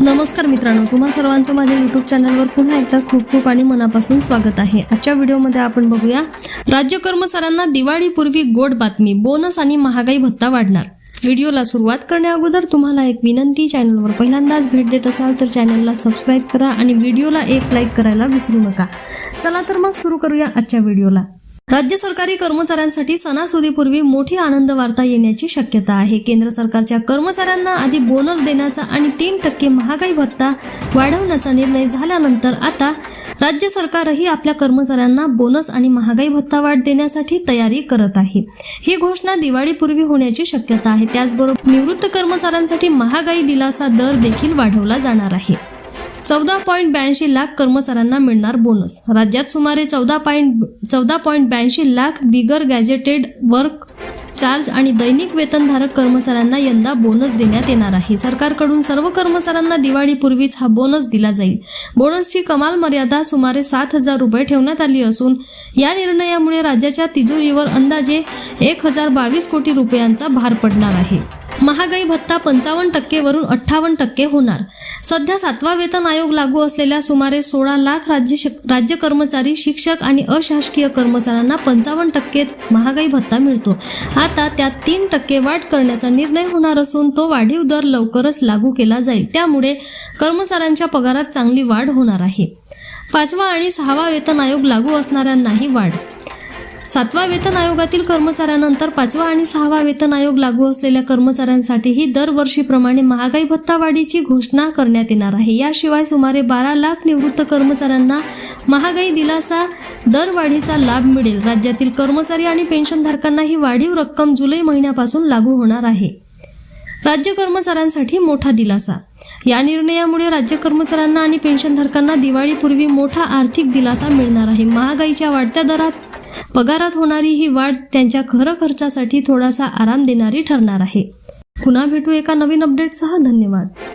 नमस्कार मित्रांनो तुम्हा सर्वांचं माझ्या युट्यूब चॅनलवर पुन्हा एकदा खूप खूप आणि मनापासून स्वागत आहे. आजच्या व्हिडिओमध्ये आपण बघूया राज्य कर्मचाऱ्यांना दिवाळीपूर्वी गोड बातमी बोनस आणि महागाई भत्ता वाढणार. व्हिडिओला सुरुवात करण्या अगोदर तुम्हाला एक विनंती चॅनलवर पहिल्यांदाच भेट देत असाल तर चॅनलला सबस्क्राईब करा आणि व्हिडिओला एक लाईक करायला विसरू नका. चला तर मग सुरू करूया आजच्या व्हिडिओला. राज्य सरकारी कर्मचाऱ्यांसाठी सणासुदीपूर्वी मोठी आनंद वार्ता येण्याची शक्यता आहे. केंद्र सरकारच्या कर्मचाऱ्यांना आधी बोनस देण्याचा आणि तीन टक्के महागाई भत्ता वाढवण्याचा निर्णय झाल्यानंतर आता राज्य सरकारही आपल्या कर्मचाऱ्यांना बोनस आणि महागाई भत्ता वाढ देण्यासाठी तयारी करत आहे. ही घोषणा दिवाळीपूर्वी होण्याची शक्यता आहे. त्याचबरोबर निवृत्त कर्मचाऱ्यांसाठी महागाई दिलासा दर देखील वाढवला जाणार आहे. चौदा पॉईंट ब्याऐंशी लाख कर्मचाऱ्यांना मिळणार बोनस. राज्यात सुमारे चौदा पॉईंट चौदा पॉईंट ब्याऐंशी लाख बिगर गॅजेटेड वर्क चार्ज आणि दैनिक वेतनधारक कर्मचाऱ्यांना यंदा बोनस देण्यात येणार आहे. सरकारकडून सर्व कर्मचाऱ्यांना दिवाळीपूर्वीच हा बोनस दिला जाईल. बोनसची कमाल मर्यादा सुमारे सात हजार रुपये ठेवण्यात आली असून या निर्णयामुळे राज्याच्या तिजोरीवर अंदाजे एक हजार बावीस कोटी रुपयांचा भार पडणार आहे. महागाई भत्ता पंचावन्न टक्केवरून अठ्ठावन्न टक्के होणार. सध्या सातवा वेतन आयोग लागू असलेल्या सुमारे सोळा लाख राज्य राज्य कर्मचारी शिक्षक आणि अशासकीय कर्मचाऱ्यांना पंचावन्न टक्के महागाई भत्ता मिळतो. आता त्यात तीन टक्के वाढ करण्याचा निर्णय होणार असून तो वाढीव दर लवकरच लागू केला जाईल. त्यामुळे कर्मचाऱ्यांच्या पगारात चांगली वाढ होणार आहे. पाचवा आणि सहावा वेतन आयोग लागू असणाऱ्यांनाही वाढ सातवा वेतन आयोगातील कर्मचाऱ्यांनंतर पाचवा आणि सहावा वेतन आयोग लागू असलेल्या कर्मचाऱ्यांसाठीही दरवर्षीप्रमाणे महागाई भत्ता वाढीची घोषणा करण्यात येणार आहे. याशिवाय सुमारे बारा लाख निवृत्त कर्मचाऱ्यांना महागाई दिलासा दरवाढीचा लाभ मिळेल. राज्यातील कर्मचारी आणि पेन्शनधारकांना ही वाढीव रक्कम जुलै महिन्यापासून लागू होणार आहे. राज्य कर्मचाऱ्यांसाठी मोठा दिलासा. या निर्णयामुळे राज्य कर्मचाऱ्यांना आणि पेन्शनधारकांना दिवाळीपूर्वी मोठा आर्थिक दिलासा मिळणार आहे. महागाईच्या वाढत्या दरात पगारात होणारी ही वाढ त्यांच्या खरं खर्चासाठी थोडासा आराम देणारी ठरणार आहे. पुन्हा भेटू एका नवीन अपडेटसह धन्यवाद.